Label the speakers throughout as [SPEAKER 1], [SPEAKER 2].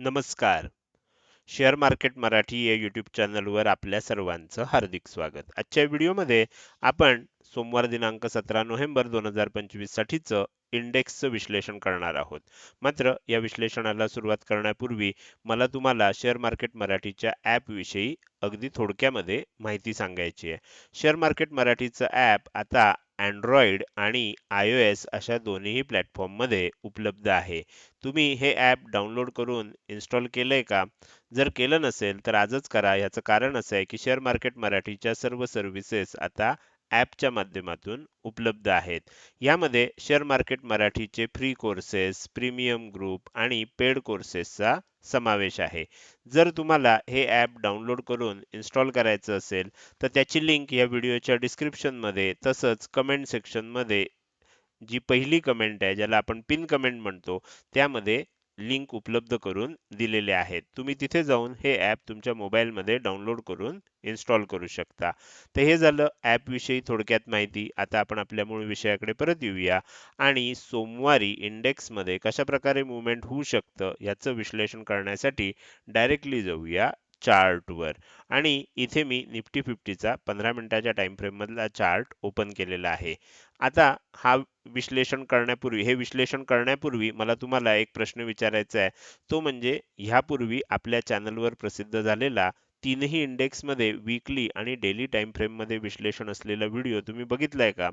[SPEAKER 1] नमस्कार. Share market Marathi या YouTube चॅनलवर आपल्या सर्वांचं हार्दिक स्वागत. आजच्या व्हिडिओमध्ये आपण सोमवार दिनांक सतरा नोव्हेंबर दोन हजार पंचवीस साठीचं इंडेक्सचं विश्लेषण करणार आहोत. मात्र या विश्लेषणाला सुरुवात करण्यापूर्वी मला तुम्हाला शेअर मार्केट मराठीच्या ॲपविषयी अगदी थोडक्यामध्ये माहिती सांगायची आहे. शेअर मार्केट मराठीचं ॲप आता अँड्रॉइड आणि आय ओ एस अशा दोन्हीही प्लॅटफॉर्ममध्ये उपलब्ध आहे. तुम्ही हे ॲप डाउनलोड करून इन्स्टॉल केलंय का? जर केलं नसेल तर आजच करा. याचं कारण असं आहे की शेअर मार्केट मराठीच्या सर्व सर्व्हिसेस आता ॲपच्या माध्यमातून उपलब्ध आहेत. यामध्ये शेअर मार्केट मराठीचे फ्री कोर्सेस प्रीमियम ग्रुप आणि पेड कोर्सेसचा समावेश आहे. जर तुम्हाला हे ॲप डाउनलोड करून इन्स्टॉल करायचं असेल तर त्याची लिंक या व्हिडिओच्या डिस्क्रिप्शनमध्ये तसंच कमेंट सेक्शनमध्ये जी पहिली कमेंट आहे ज्याला आपण पिन कमेंट म्हणतो त्यामध्ये लिंक उपलब्ध करून दिलेले आहेत. तुम्ही तिथे जाऊन हे ॲप तुमच्या मोबाईलमध्ये डाउनलोड करून इन्स्टॉल करू शकता. तर हे झालं ॲपविषयी थोडक्यात माहिती. आता आपण आपल्या मूळ विषयाकडे परत येऊया. आणि सोमवारी इंडेक्समध्ये कशा प्रकारे मुवमेंट होऊ शकतं याचं विश्लेषण करण्यासाठी डायरेक्टली जाऊया. चार्टवर आणि इथे मी निफ्टी फिफ्टीचा पंधरा मिनिटाच्या टाइम फ्रेम मधला चार्ट ओपन केलेला आहे. आता हा विश्लेषण करण्यापूर्वी हे विश्लेषण करण्यापूर्वी मला तुम्हाला एक प्रश्न विचारायचा आहे. तो म्हणजे ह्यापूर्वी आपल्या चॅनलवर प्रसिद्ध झालेला तीनही इंडेक्समध्ये वीकली आणि डेली टाइम फ्रेममध्ये विश्लेषण असलेला व्हिडिओ तुम्ही बघितलाय का?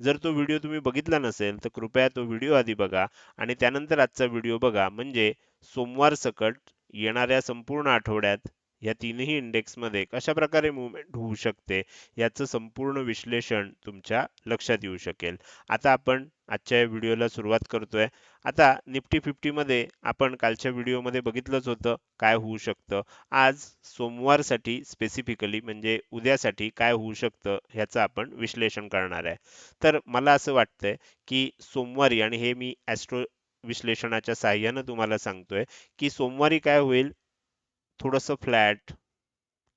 [SPEAKER 1] जर तो व्हिडिओ तुम्ही बघितला नसेल तर कृपया तो व्हिडिओ आधी बघा आणि त्यानंतर आजचा व्हिडिओ बघा. म्हणजे सोमवार सकट येणाऱ्या संपूर्ण आठवड्यात या तीनही इंडेक्समध्ये कशा प्रकारे मुवमेंट होऊ शकते याचं संपूर्ण विश्लेषण तुमच्या लक्षात येऊ शकेल. आता आपण आजच्या या व्हिडिओला सुरुवात करतोय. आता निफ्टी फिफ्टी मध्ये आपण कालच्या व्हिडिओमध्ये बघितलंच होतं काय होऊ शकतं. आज सोमवारसाठी स्पेसिफिकली म्हणजे उद्यासाठी काय होऊ शकतं ह्याचं आपण विश्लेषण करणार आहे. तर मला असं वाटतंय की सोमवारी आणि हे मी ॲस्ट्रो विश्लेषणाच्या साह्यानं तुम्हाला सांगतोय की सोमवारी काय होईल? थोडंसं फ्लॅट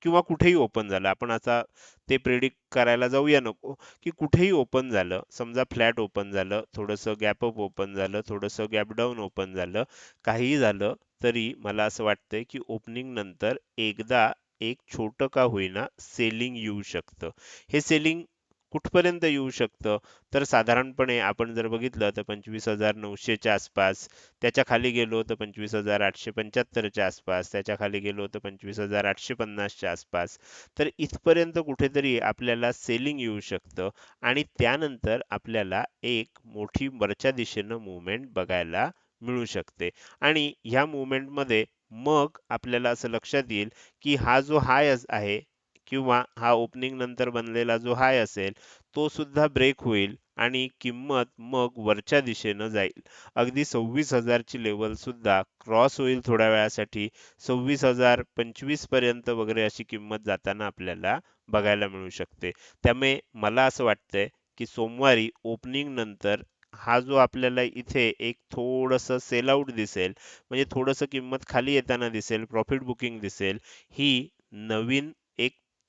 [SPEAKER 1] किंवा कुठेही ओपन झालं. आपण आता ते प्रेडिक्ट करायला जाऊया नको. की कुठेही ओपन झालं समजा फ्लॅट ओपन झालं थोडंसं गॅप अप ओपन झालं थोडंसं गॅप डाऊन ओपन झालं काहीही झालं तरी मला असं वाटतंय की ओपनिंग नंतर एकदा एक छोटं का होईना सेलिंग येऊ शकतं. हे सेलिंग कुठपर्यंत येऊ शकतं? तर साधारणपणे आपण जर बघितलं तर पंचवीस हजार नऊशेच्या आसपास त्याच्याखाली गेलो तर पंचवीस हजार आठशे पंच्याहत्तरच्या आसपास त्याच्याखाली गेलो तर पंचवीस हजार आठशे पन्नासच्या आसपास. तर इथपर्यंत कुठेतरी आपल्याला सेलिंग येऊ शकतं आणि त्यानंतर आपल्याला एक मोठी वरच्या दिशेनं मुवमेंट बघायला मिळू शकते. आणि ह्या मुवमेंटमध्ये मग आपल्याला असं लक्षात येईल की हा जो हाय आहे किंवा हा ओपनिंग नंतर बनलेला जो हाय असेल तो सुद्धा ब्रेक होईल आणि किंमत मग वरच्या दिशेनं जाईल. अगदी सव्वीस हजारची लेवल सुद्धा क्रॉस होईल थोड्या वेळासाठी. सव्वीस हजार पंचवीसपर्यंत वगैरे अशी किंमत जाताना आपल्याला बघायला मिळू शकते. त्यामुळे मला असं वाटतंय की सोमवारी ओपनिंग नंतर हा जो आपल्याला इथे एक थोडंसं सेल आउट दिसेल म्हणजे थोडंसं किंमत खाली येताना दिसेल प्रॉफिट बुकिंग दिसेल ही नवीन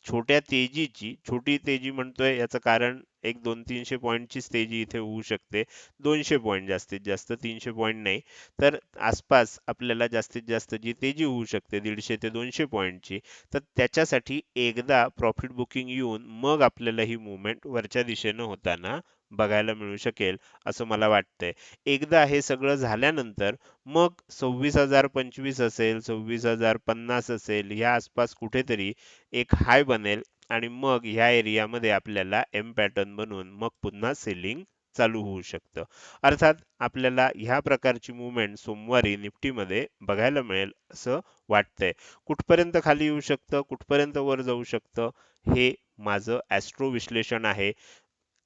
[SPEAKER 1] छोट्या तेजीची छोटी तेजी म्हणतोय याचं कारण एक दोन तीनशे पॉईंटचीच तेजी इथे होऊ शकते. दोनशे पॉईंट जास्तीत जास्त तीनशे पॉईंट नाही. तर आसपास आपल्याला जास्तीत जास्त जी तेजी होऊ शकते दीडशे ते दोनशे पॉईंटची तर त्याच्यासाठी एकदा प्रॉफिट बुकिंग येऊन मग आपल्याला ही मुवमेंट वरच्या दिशेनं होताना बघायला मिळू शकेल असं मला वाटतंय. एकदा हे सगळं झाल्यानंतर मग सव्वीस हजार पंचवीस असेल सव्वीस हजार पन्नास असेल ह्या आसपास कुठेतरी एक हाय बनेल आणि मग ह्या एरियामध्ये आपल्याला एम पॅटर्न बनवून मग पुन्हा सेलिंग चालू होऊ शकतं. अर्थात आपल्याला ह्या प्रकारची मुवमेंट सोमवारी निफ्टीमध्ये बघायला मिळेल असं वाटतंय. कुठपर्यंत खाली येऊ शकतं कुठपर्यंत वर जाऊ शकतं हे माझं ॲस्ट्रो विश्लेषण आहे.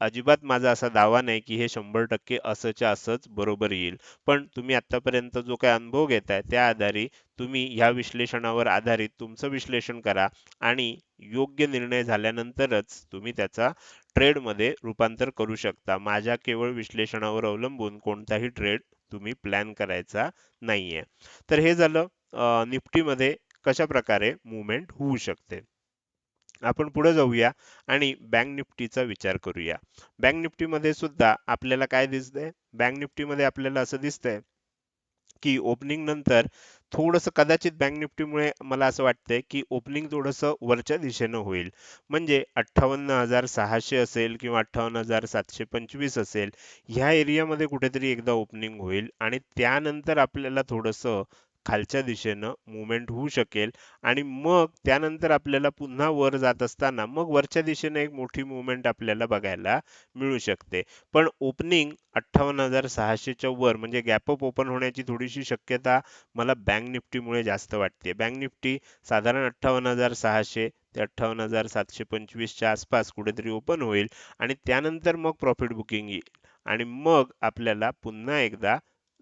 [SPEAKER 1] अजिबात माझा असा दावा नाही की हे शंभर टक्के असंच्या असंच बरोबर येईल. पण तुम्ही आतापर्यंत जो काही अनुभव घेताय त्या आधारे तुम्ही ह्या विश्लेषणावर आधारित तुमचं विश्लेषण करा आणि योग्य निर्णय झाल्यानंतरच तुम्ही त्याचा ट्रेडमध्ये रूपांतर करू शकता. माझ्या केवळ विश्लेषणावर अवलंबून कोणताही ट्रेड तुम्ही प्लॅन करायचा नाहीये. तर हे झालं निफ्टीमध्ये कशा प्रकारे मुवमेंट होऊ शकते? आपण पुढे जाऊया आणि बँक निफ्टीचा विचार करूया. बँक निफ्टीमध्ये सुद्धा आपल्याला काय दिसतंय? बँक निफ्टीमध्ये आपल्याला असं दिसतंय की ओपनिंग नंतर थोडंसं कदाचित बँक निफ्टीमुळे मला असं वाटतंय की ओपनिंग थोडंसं वरच्या दिशेनं होईल. म्हणजे अठ्ठावन्न हजार सहाशे असेल किंवा अठ्ठावन्न हजार सातशे पंचवीस असेल ह्या एरियामध्ये कुठेतरी एकदा ओपनिंग होईल आणि त्यानंतर आपल्याला थोडंसं खालच्या दिशेनं मुवमेंट होऊ शकेल. आणि मग त्यानंतर आपल्याला पुन्हा वर जात असताना मग वरच्या दिशेने एक मोठी मुवमेंट आपल्याला बघायला मिळू शकते. पण ओपनिंग अठ्ठावन्न हजार सहाशेच्या वर म्हणजे गॅप अप ओपन होण्याची थोडीशी शक्यता मला बँक निफ्टीमुळे जास्त वाटते. बँक निफ्टी साधारण अठ्ठावन्न हजार सहाशे ते अठ्ठावन्न हजार सातशे पंचवीसच्या आसपास कुठेतरी ओपन होईल. आणि त्यानंतर मग प्रॉफिट बुकिंग येईल. आणि मग आपल्याला पुन्हा एकदा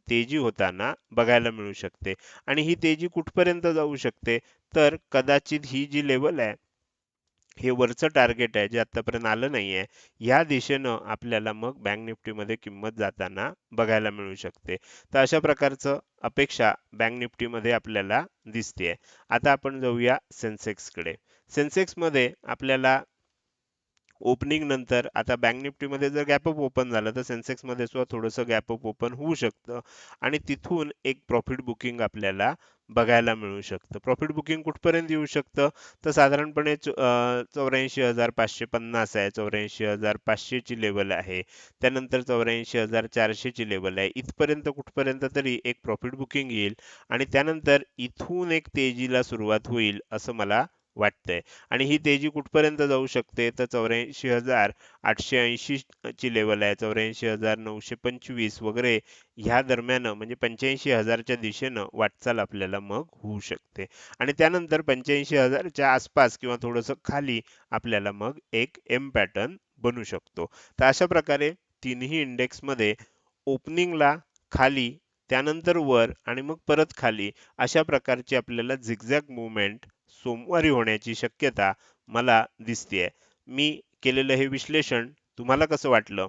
[SPEAKER 1] तेजी होताना बघायला मिळू शकते. आणि ही तेजी कुठपर्यंत जाऊ शकते? तर कदाचित ही जी लेवल आहे हे वरचं टार्गेट आहे जे आतापर्यंत आलं नाहीये या दिशेनं आपल्याला मग बँक निफ्टीमध्ये किंमत जाताना बघायला मिळू शकते. तर अशा प्रकारचं अपेक्षा बँक निफ्टीमध्ये आपल्याला दिसते आता आपण जाऊया सेन्सेक्सकडे सेन्सेक्समध्ये आपल्याला ओपनिंग नंतर आता बँक निफ्टीमध्ये जर गॅपअप ओपन झालं तर सेन्सेक्समध्ये सुद्धा थोडंसं गॅपअप ओपन होऊ शकतं. आणि तिथून एक प्रॉफिट बुकिंग आपल्याला बघायला मिळू शकतं. प्रॉफिट बुकिंग कुठपर्यंत येऊ शकतं? तर साधारणपणे चौऱ्याऐंशी हजार पाचशे पन्नास आहे. चौऱ्याऐंशी हजार पाचशेची लेवल आहे. त्यानंतर चौऱ्याऐंशी हजार चारशेची लेवल आहे. इथपर्यंत कुठपर्यंत तरी एक प्रॉफिट बुकिंग येईल. आणि त्यानंतर इथून एक तेजीला सुरुवात होईल असं मला वाटतंय. आणि ही तेजी कुठपर्यंत जाऊ शकते? तर चौऱ्याऐंशी हजार आठशे ऐंशी ची लेवल आहे. चौऱ्याऐंशी हजार नऊशे पंचवीस वगैरे ह्या दरम्यान म्हणजे पंच्याऐंशी हजारच्या दिशेनं वाटचाल आपल्याला मग होऊ शकते. आणि त्यानंतर पंच्याऐंशी हजारच्या आसपास किंवा थोडंसं खाली आपल्याला मग एक एम पॅटर्न बनू शकतो. तर अशा प्रकारे तिन्ही इंडेक्समध्ये ओपनिंगला खाली त्यानंतर वर आणि मग परत खाली अशा प्रकारची आपल्याला झिगझॅग मुवमेंट सोमवारी होण्याची शक्यता मला दिसतेय. मी केलेलं हे विश्लेषण तुम्हाला कसं वाटलं?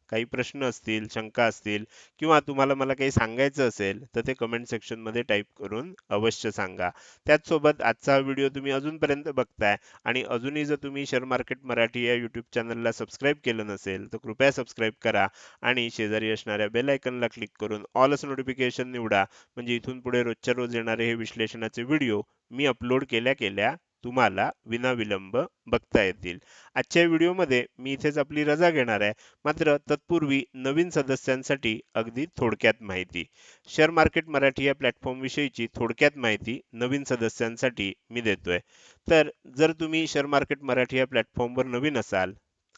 [SPEAKER 1] काही प्रश्न असतील शंका असतील किंवा तुम्हाला मला काही सांगायचं असेल तर ते कमेंट सेक्शनमध्ये टाईप करून अवश्य सांगा. त्याचसोबत आजचा व्हिडिओ तुम्ही अजूनपर्यंत बघताय आणि अजूनही जर तुम्ही शेअर मार्केट मराठी या यूट्यूब चॅनलला सबस्क्राईब केलं नसेल तर कृपया सबस्क्राईब करा आणि शेजारी असणाऱ्या बेल आयकनला क्लिक करून ऑल नोटिफिकेशन निवडा. म्हणजे इथून पुढे रोजच्या रोज येणारे हे विश्लेषणाचे व्हिडिओ मी अपलोड केल्या केल्या तुम्हाला विनाविलंब बघता येतील. आजच्या व्हिडिओमध्ये मी इथेच आपली रजा घेणार आहे. मात्र तत्पूर्वी नवीन सदस्यांसाठी अगदी थोडक्यात माहिती. शेअर मार्केट मराठी या प्लॅटफॉर्मविषयीची थोडक्यात माहिती नवीन सदस्यांसाठी मी देतोय. तर जर तुम्ही शेअर मार्केट मराठी या प्लॅटफॉर्मवर नवीन असाल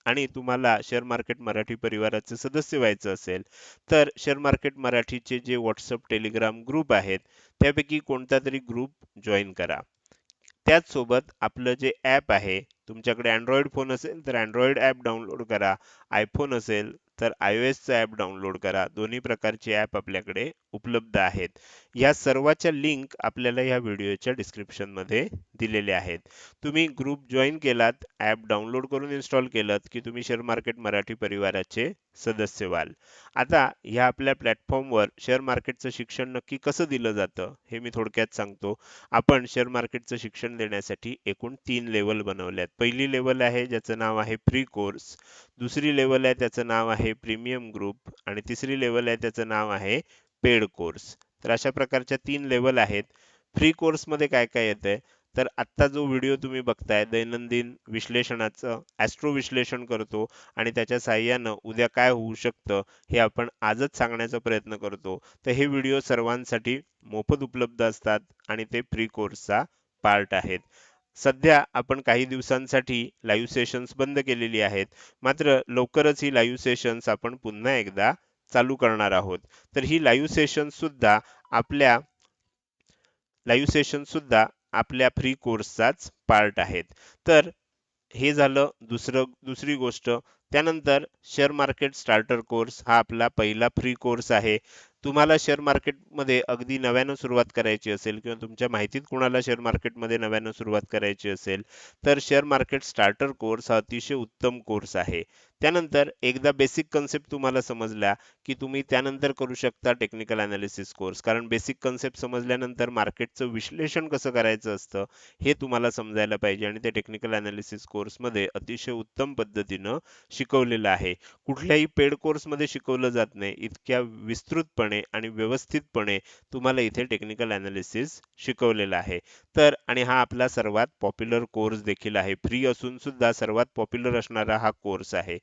[SPEAKER 1] आणि तुम्हाला शेअर मार्केट मराठी परिवाराचे सदस्य व्हायचं असेल तर शेअर मार्केट मराठीचे जे व्हॉट्सअप टेलिग्राम ग्रुप आहेत त्यापैकी कोणता तरी ग्रुप जॉईन करा. त्याचसोबत आपलं जे ॲप आहे तुमच्याकडे अँड्रॉइड फोन असेल तर अँड्रॉइड ॲप डाउनलोड करा. आयफोन असेल तर आय ओ एसचं ॲप डाउनलोड करा. दोन्ही प्रकारचे ॲप आपल्याकडे उपलब्ध आहेत. या सर्वाच्या लिंक आपल्याला या व्हिडिओच्या डिस्क्रिप्शनमध्ये दिलेल्या आहेत. तुम्ही ग्रुप जॉईन केलात ॲप डाउनलोड करून इन्स्टॉल केलं की तुम्ही शेअर मार्केट मराठी परिवाराचे सदस्य व्हाल. आता ह्या आपल्या प्लॅटफॉर्मवर शेअर मार्केटचं शिक्षण नक्की कसं दिलं जातं हे मी थोडक्यात सांगतो. आपण शेअर मार्केटचं शिक्षण देण्यासाठी एकूण तीन लेवल बनवल्यात. पहिली लेवल आहे ज्याचं नाव आहे फ्री कोर्स दुसरी लेवल आहे त्याचं नाव आहे प्रीमियम ग्रुप आणि तिसरी लेवल आहे त्याचं नाव आहे पेड कोर्स तर अशा प्रकारच्या तीन लेवल आहेत. फ्री कोर्समध्ये काय काय येतंय? तर आत्ता जो व्हिडिओ तुम्ही बघताय दैनंदिन विश्लेषणाचं ॲस्ट्रो विश्लेषण करतो आणि त्याच्या साह्यानं उद्या काय होऊ शकतं हे आपण आजच सांगण्याचा प्रयत्न करतो. तर हे व्हिडिओ सर्वांसाठी मोफत उपलब्ध असतात आणि ते फ्री कोर्सचा पार्ट आहेत. सध्या आपण काही दिवसांसाठी लाईव्ह सेशन्स बंद केलेली आहेत. मात्र लवकरच ही लाईव्ह सेशन्स आपण पुन्हा एकदा चालू करणार आहोत. तर ही लाईव्ह सेशन सुद्धा आपल्या लाईव्ह सेशन सुद्धा आपल्या फ्री कोर्सचाच पार्ट आहेत. तर हे झालं दुसरं दुसरी गोष्ट. त्यानंतर शेअर मार्केट स्टार्टर कोर्स हा आपला पहिला फ्री कोर्स आहे. तुम्हाला शेअर मार्केटमध्ये अगदी नव्यानं सुरुवात करायची असेल किंवा तुमच्या माहितीत कुणाला शेअर मार्केटमध्ये नव्यानं सुरुवात करायची असेल तर शेअर मार्केट स्टार्टर कोर्स हा अतिशय उत्तम कोर्स आहे. त्यानंतर एकदा बेसिक कन्सेप्ट तुम्हाला समजल्या की तुम्ही त्यानंतर करू शकता टेक्निकल अनालिसिस कोर्स कारण बेसिक कन्सेप्ट समजल्यानंतर मार्केटचं विश्लेषण कसं करायचं असतं हे तुम्हाला समजायला पाहिजे आणि ते टेक्निकल अनालिसिस कोर्समध्ये अतिशय उत्तम पद्धतीनं शिकवलेलं आहे. कुठल्याही पेड कोर्समध्ये शिकवलं जात नाही. इतक्या विस्तृतपणे आणि व्यवस्थितपणे तुम्हाला इथे टेक्निकल अनालिसिस शिकवलेलं आहे. तर आणि हा आपला सर्वात पॉप्युलर कोर्स देखील आहे. फ्री असून सुद्धा सर्वात पॉप्युलर असणारा हा कोर्स आहे.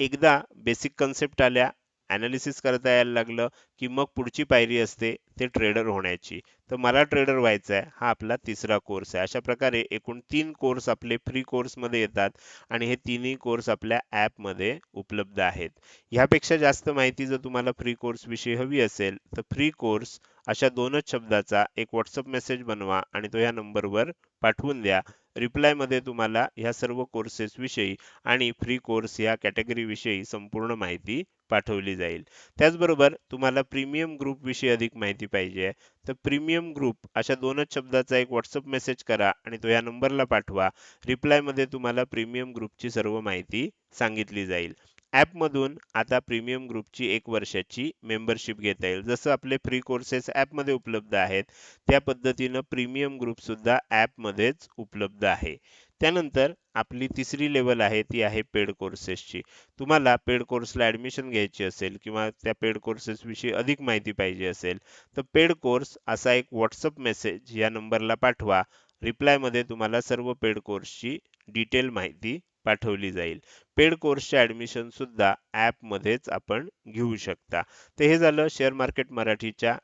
[SPEAKER 1] एकदा बेसिक कन्सेप्ट आल्या ॲनालिसिस करता यायला लागलं की मग पुढची पायरी असते ते ट्रेडर होण्याची. तर मला ट्रेडर व्हायचं आहे हा आपला तिसरा कोर्स आहे. अशा प्रकारे एकूण तीन कोर्स आपले फ्री कोर्समध्ये येतात आणि हे तिन्ही कोर्स आपल्या ॲपमध्ये उपलब्ध आहेत. ह्यापेक्षा जास्त माहिती जर तुम्हाला फ्री कोर्स विषयी हवी असेल तर फ्री कोर्स अशा दोनच शब्दाचा एक व्हॉट्सअप मेसेज बनवा आणि तो ह्या नंबरवर पाठवून द्या. रिप्लायमध्ये तुम्हाला ह्या सर्व कोर्सेस विषयी आणि फ्री कोर्स या कॅटेगरीविषयी संपूर्ण माहिती पाठवली जाईल. त्याचबरोबर तुम्हाला प्रीमियम ग्रुपविषयी अधिक माहिती पाहिजे तर प्रीमियम ग्रुप अशा दोनच शब्दाचा एक व्हॉट्सअप मेसेज करा आणि तो या नंबरला पाठवा. रिप्लायमध्ये तुम्हाला प्रीमियम ग्रुपची सर्व माहिती सांगितली जाईल. ॲपमधून आता प्रीमियम ग्रुपची एक वर्षाची मेंबरशिप घेता येईल. जसं आपले फ्री कोर्सेस ॲपमध्ये उपलब्ध आहेत त्या पद्धतीनं प्रीमियम ग्रुपसुद्धा ॲपमध्येच उपलब्ध आहे. त्यानंतर आपली तिसरी लेवल आहे ती आहे पेड कोर्सेसची तुम्हाला पेड कोर्सला ॲडमिशन घ्यायची असेल किंवा त्या पेड कोर्सेसविषयी अधिक माहिती पाहिजे असेल तर पेड कोर्स असा एक व्हॉट्सअप मेसेज या नंबरला पाठवा. रिप्लायमध्ये तुम्हाला सर्व पेड कोर्सची डिटेल माहिती पाठवली जाईल. पेड कोर्सचे ॲडमिशन सुद्धा ॲपमध्येच आपण घेऊ शकता. तर हे झालं शेअर मार्केट मराठीच्या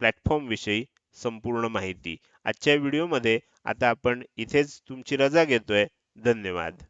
[SPEAKER 1] प्लॅटफॉर्मविषयी संपूर्ण माहिती. आजच्या व्हिडिओमध्ये आता आपण इथेच तुमची रजा घेतोय. धन्यवाद.